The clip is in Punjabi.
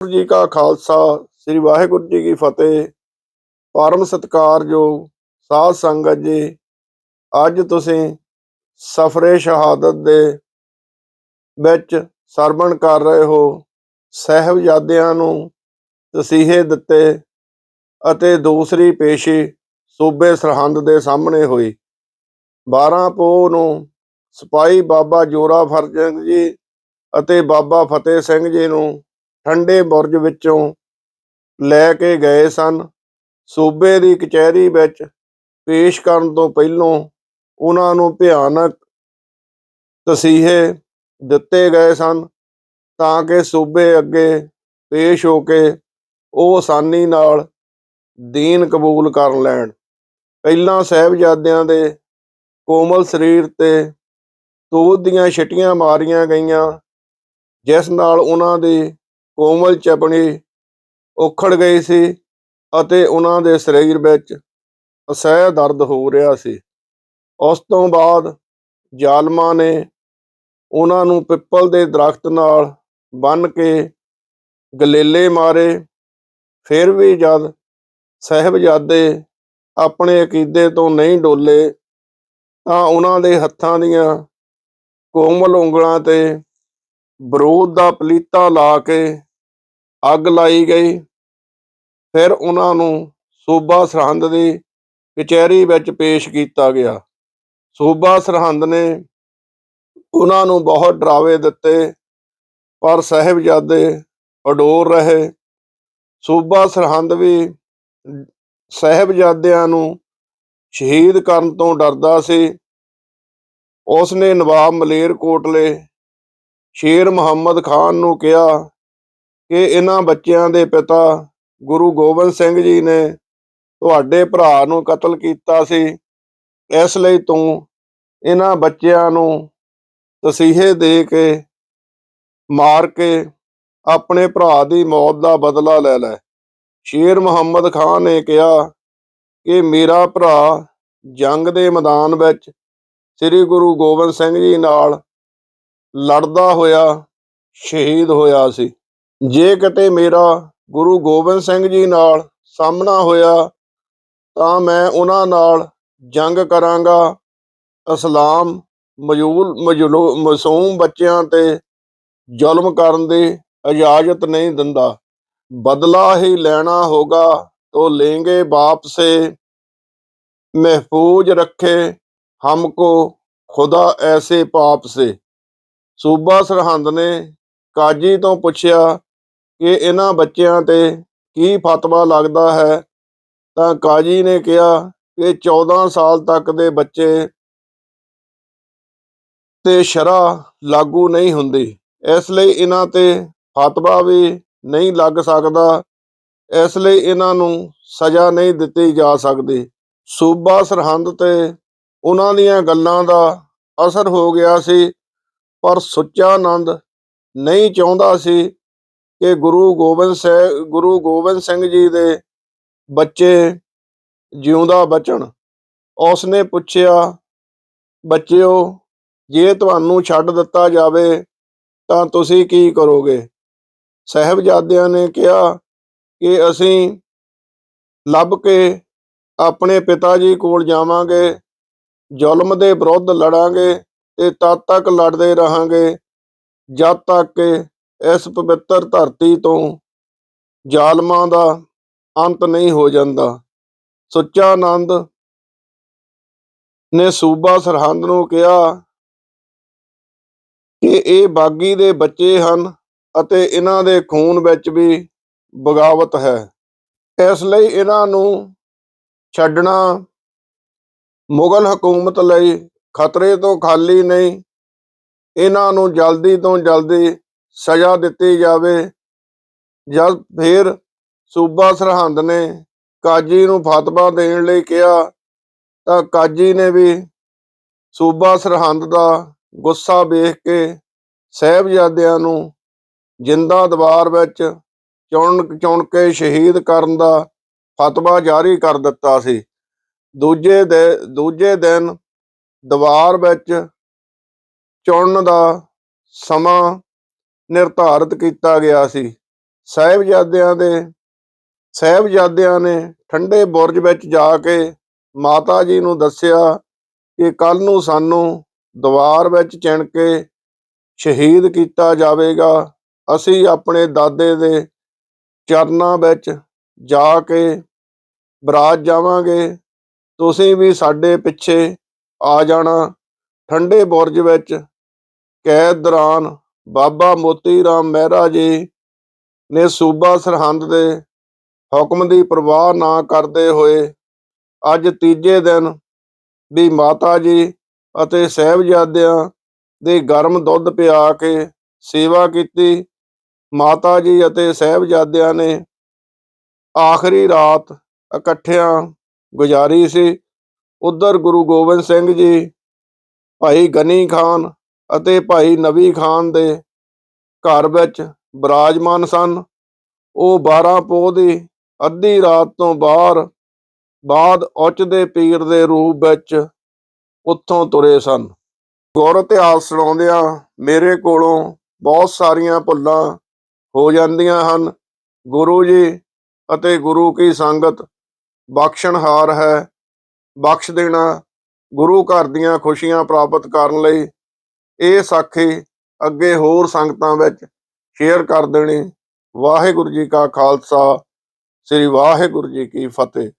ਵਾਹਿਗੁਰੂ ਜੀ ਕਾ ਖਾਲਸਾ, ਸ੍ਰੀ ਵਾਹਿਗੁਰੂ ਜੀ ਕੀ ਫਤਿਹ। ਪਰਮ ਸਤਿਕਾਰਯੋਗ ਸਾਧ ਸੰਗਤ ਜੀ, ਅੱਜ ਤੁਸੀਂ ਸਫਰੇ ਸ਼ਹਾਦਤ ਦੇ ਵਿੱਚ ਸਰਵਣ ਕਰ ਰਹੇ ਹੋ। ਸਹਿਬਜ਼ਾਦਿਆਂ ਨੂੰ ਤਸੀਹੇ ਦਿੱਤੇ ਅਤੇ ਦੂਸਰੀ ਪੇਸ਼ੀ ਸੂਬੇ ਸਰਹੰਦ ਦੇ ਸਾਹਮਣੇ ਹੋਈ। 12 ਪੋਹ ਨੂੰ ਸਿਪਾਹੀ ਬਾਬਾ ਜੋਰਾ ਫਰਜੰਗ ਜੀ ਅਤੇ ਬਾਬਾ ਫਤਿਹ ਸਿੰਘ ਜੀ ਨੂੰ ਠੰਡੇ ਬੁਰਜ ਵਿੱਚੋਂ ਲੈ ਕੇ ਗਏ ਸਨ। ਸੂਬੇ ਦੀ ਕਚਹਿਰੀ ਵਿੱਚ ਪੇਸ਼ ਕਰਨ ਤੋਂ ਪਹਿਲਾਂ ਉਹਨਾਂ ਨੂੰ ਭਿਆਨਕ ਤਸੀਹੇ ਦਿੱਤੇ ਗਏ ਸਨ ਤਾਂ ਕਿ ਸੂਬੇ ਅੱਗੇ ਪੇਸ਼ ਹੋ ਕੇ ਉਹ ਆਸਾਨੀ ਨਾਲ ਦੀਨ ਕਬੂਲ ਕਰ ਲੈਣ। ਪਹਿਲਾਂ ਸਾਹਿਬਜ਼ਾਦਿਆਂ ਦੇ ਕੋਮਲ ਸਰੀਰ ਤੇ ਤੂਤ ਦੀਆਂ ਛਟੀਆਂ ਮਾਰੀਆਂ ਗਈਆਂ, ਜਿਸ ਨਾਲ ਉਹਨਾਂ ਦੀ ਕੋਮਲ ਚਪਣੀ ਉਖੜ ਗਈ ਸੀ ਅਤੇ ਉਹਨਾਂ ਦੇ ਸਰੀਰ ਵਿੱਚ ਅਸਹਿ ਦਰਦ ਹੋ ਰਿਹਾ ਸੀ। ਉਸ ਤੋਂ ਬਾਅਦ ਜ਼ਾਲਮਾਂ ਨੇ ਉਹਨਾਂ ਨੂੰ ਪਿੱਪਲ ਦੇ ਦਰਖਤ ਨਾਲ ਬੰਨ ਕੇ ਗਲੇਲੇ ਮਾਰੇ। ਫਿਰ ਵੀ ਜਦ ਸਹਿਬਜ਼ਾਦੇ ਆਪਣੇ ਅਕੀਦੇ ਤੋਂ ਨਹੀਂ ਡੋਲੇ ਤਾਂ ਉਹਨਾਂ ਦੇ ਹੱਥਾਂ ਦੀਆਂ ਕੋਮਲ ਉਂਗਲਾਂ ਤੇ ਬਰੂਦ ਦਾ ਪਲੀਤਾ ਲਾ ਕੇ ਅੱਗ ਲਾਈ ਗਈ। ਫਿਰ ਉਹਨਾਂ ਨੂੰ ਸੂਬਾ ਸਰਹੰਦ ਦੀ ਕਚਹਿਰੀ ਵਿੱਚ ਪੇਸ਼ ਕੀਤਾ ਗਿਆ। ਸੂਬਾ ਸਰਹੰਦ ਨੇ ਉਹਨਾਂ ਨੂੰ ਬਹੁਤ ਡਰਾਵੇ ਦਿੱਤੇ, ਪਰ ਸਾਹਿਬਜ਼ਾਦੇ ਅਡੋਰ ਰਹੇ। ਸੂਬਾ ਸਰਹੰਦ ਵੀ ਸਾਹਿਬਜ਼ਾਦਿਆਂ ਨੂੰ ਸ਼ਹੀਦ ਕਰਨ ਤੋਂ ਡਰਦਾ ਸੀ। ਉਸ ਨੇ ਨਵਾਬ ਮਲੇਰ ਕੋਟਲੇ ਸ਼ੇਰ ਮੁਹੰਮਦ ਖਾਨ ਨੂੰ ਕਿਹਾ ਕਿ ਇਹਨਾਂ ਬੱਚਿਆਂ ਦੇ ਪਿਤਾ ਗੁਰੂ ਗੋਬਿੰਦ ਸਿੰਘ ਜੀ ਨੇ ਤੁਹਾਡੇ ਭਰਾ ਨੂੰ ਕਤਲ ਕੀਤਾ ਸੀ। ਇਸ ਲਈ ਤੂੰ ਇਹਨਾਂ ਬੱਚਿਆਂ ਨੂੰ ਤਸੀਹੇ ਦੇ ਕੇ, ਮਾਰ ਕੇ ਆਪਣੇ ਭਰਾ ਦੀ ਮੌਤ ਦਾ ਬਦਲਾ ਲੈ ਲੈ। ਸ਼ੇਰ ਮੁਹੰਮਦ ਖਾਨ ਨੇ ਕਿਹਾ ਕਿ ਮੇਰਾ ਭਰਾ ਜੰਗ ਦੇ ਮੈਦਾਨ ਵਿੱਚ ਸ੍ਰੀ ਗੁਰੂ ਗੋਬਿੰਦ ਸਿੰਘ ਜੀ ਨਾਲ ਲੜਦਾ ਹੋਇਆ, ਸ਼ਹੀਦ ਹੋਇਆ ਸੀ। ਜੇ ਕਿਤੇ ਮੇਰਾ ਗੁਰੂ ਗੋਬਿੰਦ ਸਿੰਘ ਜੀ ਨਾਲ ਸਾਹਮਣਾ ਹੋਇਆ, ਤਾਂ ਮੈਂ ਉਹਨਾਂ ਨਾਲ ਜੰਗ ਕਰਾਂਗਾ। ਇਸਲਾਮ ਮਜੂਲ ਮਸੂਮ ਬੱਚਿਆਂ ਤੇ ਜ਼ੁਲਮ ਕਰਨ ਦੀ ਇਜਾਜ਼ਤ ਨਹੀਂ ਦਿੰਦਾ। ਬਦਲਾ ਹੀ ਲੈਣਾ ਹੋਗਾ ਤੋ ਲੇਂਗੇ ਬਾਪ ਮਹਿਫੂਜ਼ ਰੱਖੇ ਹਮਕੋ ਖੁਦਾ ਐਸੇ ਪਾਪ ਸੇ। ਸੂਬਾ ਸਰਹੰਦ ਨੇ ਕਾਜੀ ਤੋਂ ਪੁੱਛਿਆ ਕਿ ਇਹਨਾਂ ਬੱਚਿਆਂ ਤੇ ਕੀ ਫਤਵਾ ਲੱਗਦਾ ਹੈ? ਤਾਂ ਕਾਜੀ ਨੇ ਕਿਹਾ ਕਿ 14 ਸਾਲ ਤੱਕ ਦੇ ਬੱਚੇ ਤੇ ਸ਼ਰਾ ਲਾਗੂ ਨਹੀਂ ਹੁੰਦੀ। ਇਸ ਲਈ ਇਹਨਾਂ ਤੇ ਫਤਵਾ ਵੀ ਨਹੀਂ ਲੱਗ ਸਕਦਾ। ਇਸ ਲਈ ਇਹਨਾਂ ਨੂੰ ਸਜ਼ਾ ਨਹੀਂ ਦਿੱਤੀ ਜਾ ਸਕਦੀ। ਸੂਬਾ ਸਰਹੰਦ ਤੇ ਉਹਨਾਂ ਦੀਆਂ ਗੱਲਾਂ ਦਾ ਅਸਰ ਹੋ ਗਿਆ ਸੀ, ਪਰ ਸੁੱਚਾ ਆਨੰਦ ਨਹੀਂ ਚਾਹੁੰਦਾ ਸੀ ਕਿ ਗੁਰੂ ਗੋਬਿੰਦ ਸਿੰਘ ਗੁਰੂ ਗੋਬਿੰਦ ਸਿੰਘ ਜੀ ਦੇ ਬੱਚੇ ਜਿਉਂਦਾ ਬਚਣ। ਉਸਨੇ ਪੁੱਛਿਆ, ਬੱਚਿਓ, ਜੇ ਤੁਹਾਨੂੰ ਛੱਡ ਦਿੱਤਾ ਜਾਵੇ, ਤਾਂ ਤੁਸੀਂ ਕੀ ਕਰੋਗੇ? ਸਹਿਬਜ਼ਾਦਿਆਂ ਨੇ ਕਿਹਾ ਕਿ ਅਸੀਂ ਲੱਭ ਕੇ ਆਪਣੇ ਪਿਤਾ ਜੀ ਕੋਲ ਜਾਵਾਂਗੇ, ਜ਼ੁਲਮ ਦੇ ਵਿਰੁੱਧ ਲੜਾਂਗੇ ਤੇ ਤਦ ਤੱਕ ਲੜਦੇ ਰਹਾਂਗੇ, ਜਦ ਤੱਕ ਕਿ ਇਸ ਪਵਿੱਤਰ ਧਰਤੀ ਤੋਂ ਜ਼ਾਲਮਾਂ ਦਾ ਅੰਤ ਨਹੀਂ ਹੋ ਜਾਂਦਾ। ਸੁੱਚਾ ਆਨੰਦ ਨੇ ਸੂਬਾ ਸਰਹੰਦ ਨੂੰ ਕਿਹਾ ਕਿ ਇਹ ਬਾਗੀ ਦੇ ਬੱਚੇ ਹਨ ਅਤੇ ਇਹਨਾਂ ਦੇ ਖੂਨ ਵਿੱਚ ਵੀ ਬਗਾਵਤ ਹੈ। ਇਸ ਲਈ ਇਹਨਾਂ ਨੂੰ ਛੱਡਣਾ ਮੁਗਲ ਹਕੂਮਤ ਲਈ ਖਤਰੇ ਤੋਂ ਖਾਲੀ ਨਹੀਂ। ਇਹਨਾਂ ਨੂੰ ਜਲਦੀ ਤੋਂ ਜਲਦੀ ਸਜ਼ਾ ਦਿੱਤੀ ਜਾਵੇ। ਜਦ ਫਿਰ ਸੂਬਾ ਸਰਹੰਦ ਨੇ ਕਾਜੀ ਨੂੰ ਫਤਵਾ ਦੇਣ ਲਈ ਕਿਹਾ, ਤਾਂ ਕਾਜੀ ਨੇ ਵੀ ਸੂਬਾ ਸਰਹੰਦ ਦਾ ਗੁੱਸਾ ਵੇਖ ਕੇ ਸਹਿਬਜ਼ਾਦਿਆਂ ਨੂੰ ਜਿੰਦਾ ਦੀਵਾਰ ਵਿੱਚ ਚੁਣ ਚੁਣ ਕੇ ਸ਼ਹੀਦ ਕਰਨ ਦਾ ਫਤਵਾ ਜਾਰੀ ਕਰ ਦਿੱਤਾ ਸੀ। ਦੂਜੇ ਦੇ, ਦੂਜੇ ਦਿਨ ਦੀਵਾਰ ਵਿੱਚ ਚੁਣਨ ਦਾ ਸਮਾਂ ਨਿਰਧਾਰਤ ਕੀਤਾ ਗਿਆ ਸੀ। ਸਾਹਿਬਜ਼ਾਦਿਆਂ ਦੇ, ਸਾਹਿਬਜ਼ਾਦਿਆਂ ਨੇ ਠੰਡੇ ਬੁਰਜ ਵਿੱਚ ਜਾ ਕੇ ਮਾਤਾ ਜੀ ਨੂੰ ਦੱਸਿਆ ਕਿ ਕੱਲ ਨੂੰ ਸਾਨੂੰ ਦੀਵਾਰ ਵਿੱਚ ਚਿਣ ਕੇ ਸ਼ਹੀਦ ਕੀਤਾ ਜਾਵੇਗਾ। ਅਸੀਂ ਆਪਣੇ ਦਾਦੇ ਦੇ ਚਰਨਾਂ ਵਿੱਚ ਜਾ ਕੇ ਬਰਾਤ ਜਾਵਾਂਗੇ। ਤੁਸੀਂ ਵੀ ਸਾਡੇ ਪਿੱਛੇ ਆ ਜਾਣਾ। ਠੰਡੇ ਬੁਰਜ ਵਿੱਚ ਕੈਦ ਦੌਰਾਨ ਬਾਬਾ ਮੋਤੀ ਰਾਮ ਮਹਿਰਾ ਜੀ ਨੇ ਸੂਬਾ ਸਰਹੰਦ ਦੇ ਹੁਕਮ ਦੀ ਪਰਵਾਹ ਨਾ ਕਰਦੇ ਹੋਏ ਅੱਜ ਤੀਜੇ ਦਿਨ ਵੀ ਮਾਤਾ ਜੀ ਅਤੇ ਸਹਿਬਜ਼ਾਦਿਆਂ ਦੇ ਗਰਮ ਦੁੱਧ ਪਿਆ ਕੇ ਸੇਵਾ ਕੀਤੀ। ਮਾਤਾ ਜੀ ਅਤੇ ਸਹਿਬਜ਼ਾਦਿਆਂ ਨੇ ਆਖਰੀ ਰਾਤ ਇਕੱਠਿਆਂ ਗੁਜ਼ਾਰੀ ਸੀ। ਉਧਰ ਗੁਰੂ ਗੋਬਿੰਦ ਸਿੰਘ ਜੀ, ਭਾਈ ਗਨੀ ਖਾਨ ਅਤੇ ਭਾਈ ਨਬੀ ਖਾਨ ਦੇ ਘਰ ਵਿੱਚ ਬਰਾਜਮਾਨ ਸਨ। ਉਹ 12 ਪੋਹ ਦੀ ਅੱਧੀ ਰਾਤ ਤੋਂ ਬਾਹਰ, ਬਾਅਦ ਉੱਚ ਦੇ ਪੀਰ ਦੇ ਰੂਪ ਵਿੱਚ ਉੱਥੋਂ ਤੁਰੇ ਸਨ। ਗੁਰ ਇਤਿਹਾਸ ਸੁਣਾਉਂਦਿਆਂ ਮੇਰੇ ਕੋਲੋਂ ਬਹੁਤ ਸਾਰੀਆਂ ਭੁੱਲਾਂ ਹੋ ਜਾਂਦੀਆਂ ਹਨ। ਗੁਰੂ ਜੀ ਅਤੇ ਗੁਰੂ ਕੀ ਸੰਗਤ ਬਖਸ਼ਣਹਾਰ ਹੈ। ਬਖਸ਼ ਦੇਣਾ ਗੁਰੂ ਘਰ ਦੀਆਂ ਖੁਸ਼ੀਆਂ ਪ੍ਰਾਪਤ ਕਰਨ ਲਈ ਇਹ ਸਾਖੀ ਅੱਗੇ ਹੋਰ ਸੰਗਤਾਂ ਵਿੱਚ ਸ਼ੇਅਰ ਕਰ ਦੇਣੇ। ਵਾਹਿਗੁਰੂ ਜੀ ਕਾ ਖਾਲਸਾ, ਸ੍ਰੀ ਵਾਹਿਗੁਰੂ ਜੀ ਕੀ ਫਤਿਹ।